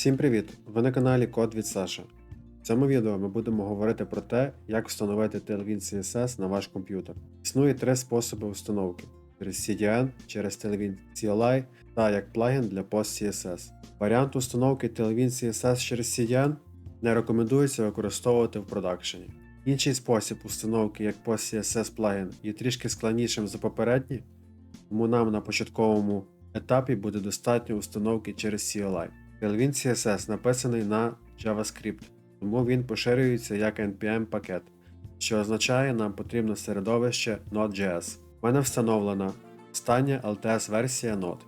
Всім привіт! Ви на каналі Код від Саша. В цьому відео ми будемо говорити про те, як встановити Tailwind CSS на ваш комп'ютер. Існує три способи установки: через CDN, через Tailwind CLI та як плагін для Post CSS. Варіант установки Tailwind CSS через CDN не рекомендується використовувати в продакшені. Інший спосіб установки як Post CSS плагін є трішки складнішим за попередній, тому нам на початковому етапі буде достатньо установки через CLI. Tailwind CSS написаний на JavaScript, тому він поширюється як NPM пакет, що означає, нам потрібно середовище Node.js. У мене встановлена остання LTS версія Node.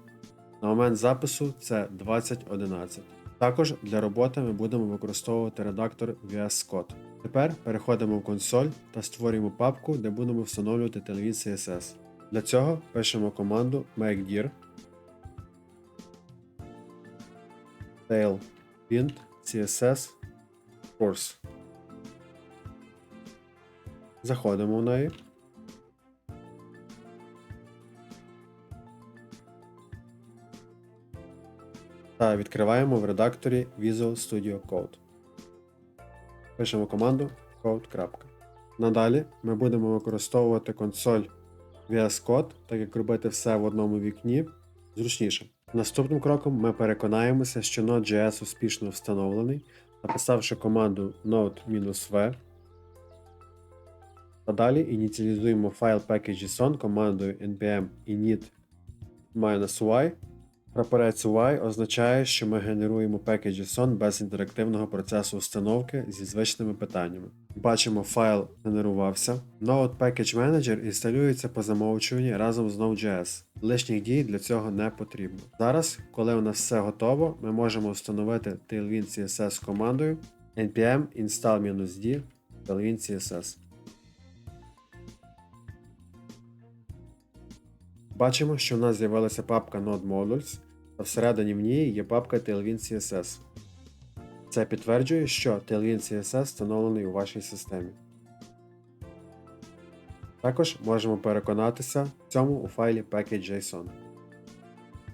На момент запису це 2011. Також для роботи ми будемо використовувати редактор VS Code. Тепер переходимо в консоль та створюємо папку, де будемо встановлювати Tailwind CSS. Для цього пишемо команду makedir tailwind CSS course. Заходимо в неї. Та відкриваємо в редакторі Visual Studio Code. Пишемо команду code. Надалі ми будемо використовувати консоль VS Code, так як робити все в одному вікні зручніше. Наступним кроком ми переконаємося, що Node.js успішно встановлений, написавши команду node-v. Та далі ініціалізуємо файл package.json командою npm init-y. Прапорець Y означає, що ми генеруємо package.json без інтерактивного процесу установки зі звичними питаннями. Бачимо, файл генерувався. Node Package Manager інсталюється по замовчуванні разом з Node.js. Лишніх дій для цього не потрібно. Зараз, коли у нас все готово, ми можемо встановити Tailwind CSS командою npm install-d Tailwind CSS. Бачимо, що в нас з'явилася папка Node Modules, а всередині в ній є папка Tailwind CSS. Це підтверджує, що Tailwind CSS встановлений у вашій системі. Також можемо переконатися в цьому у файлі package.json.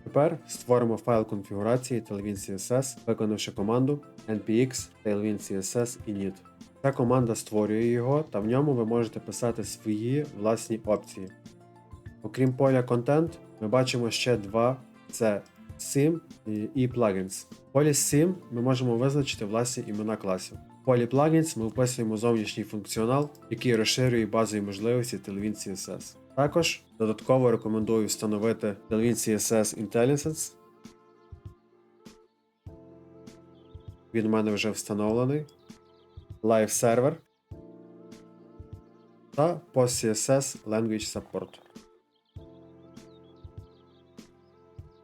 Тепер створимо файл конфігурації Tailwind CSS, виконавши команду npx tailwind CSS init. Ця команда створює його, та в ньому ви можете писати свої власні опції. Окрім поля Content, ми бачимо ще два: це Sim і Plugins. В полі Sim ми можемо визначити власні імена класів. В полі Plugins ми вписуємо зовнішній функціонал, який розширює базові можливості Tailwind CSS. Також додатково рекомендую встановити Tailwind CSS Intelligence. Він у мене вже встановлений. Live Server та PostCSS Language Support.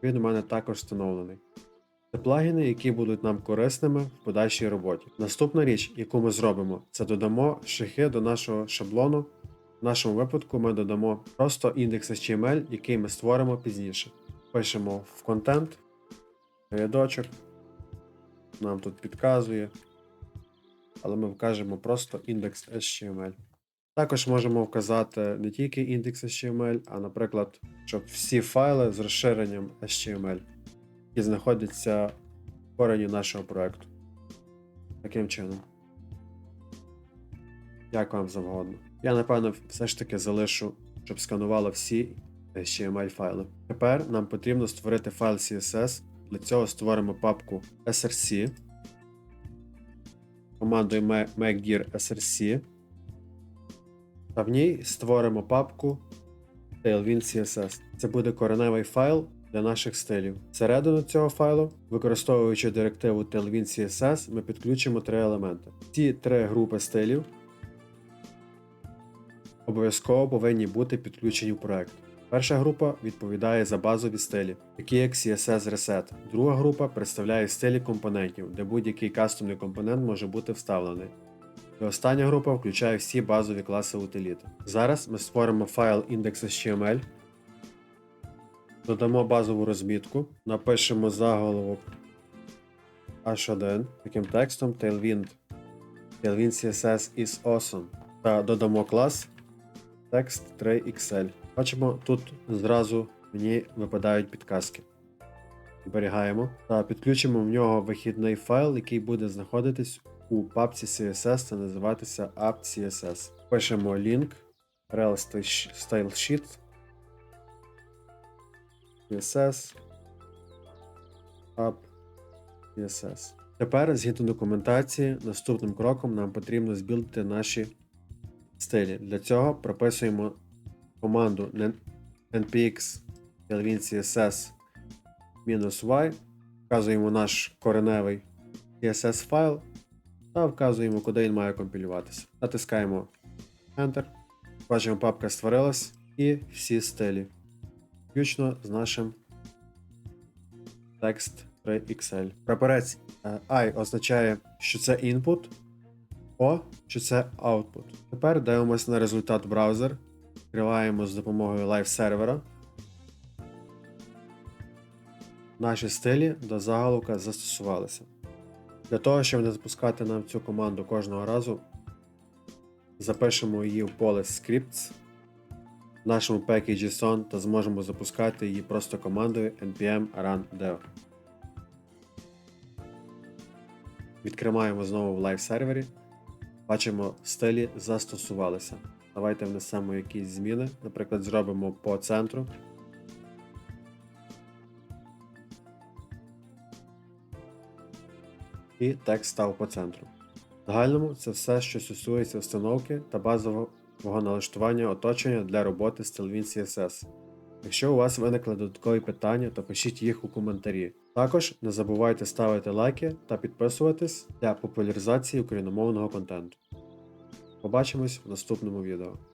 Він у мене також встановлений. Це плагіни, які будуть нам корисними в подальшій роботі. Наступна річ, яку ми зробимо, це додамо шихи до нашого шаблону. В нашому випадку ми додамо просто індекс HTML, який ми створимо пізніше. Пишемо в контент, рядочок, нам тут підказує, але ми вкажемо просто індекс HTML. Також можемо вказати не тільки індекс HTML, а, наприклад, щоб всі файли з розширенням HTML, які знаходяться в корені нашого проекту. Таким чином. Як вам завгодно. Я, напевно, все ж таки залишу, щоб сканувало всі HTML файли. Тепер нам потрібно створити файл CSS. Для цього створимо папку src командою makedir src. Та в ній створимо папку Tailwind CSS. Це буде кореневий файл для наших стилів. Всередину цього файлу, використовуючи директиву Tailwind CSS, ми підключимо три елементи. Ці три групи стилів обов'язково повинні бути підключені в проект. Перша група відповідає за базові стилі, такі як CSS Reset. Друга група представляє стилі компонентів, де будь-який кастомний компонент може бути вставлений. І остання група включає всі базові класи утиліти. Зараз ми створимо файл index.html, додамо базову розмітку, напишемо заголовок h1 таким текстом Tailwind. Tailwind CSS is awesome. Та додамо клас text 3XL. Бачимо, тут зразу мені випадають підказки. Зберігаємо та підключимо в нього вихідний файл, який буде знаходитись у папці CSS та називатися app.css. Пишемо link rel style sheet CSS app CSS. Тепер, згідно документації, наступним кроком нам потрібно збілдити наші стилі. Для цього прописуємо команду npx CSS -y, вказуємо наш кореневий CSS файл та вказуємо, куди він має компілюватися. Натискаємо Enter. Бачимо, папка створилась і всі стилі. Включно з нашим текст 3XL. Прапорець е, I означає, що це input, O, що це output. Тепер дивимося на результат браузер. Відкриваємо з допомогою лайв сервера. Наші стилі до заголовка застосувалися. Для того, щоб не запускати нам цю команду кожного разу, запишемо її в поле Scripts в нашому пекіджі JSON та зможемо запускати її просто командою npm run dev. Відкриваємо знову в лайв сервері. Бачимо, стилі застосувалися. Давайте внесемо якісь зміни. Наприклад, зробимо по центру. І текст став по центру. В загальному це все, що стосується встановки та базового налаштування оточення для роботи з Tailwind CSS. Якщо у вас виникли додаткові питання, то пишіть їх у коментарі. Також не забувайте ставити лайки та підписуватись для популяризації україномовного контенту. Побачимось в наступному відео.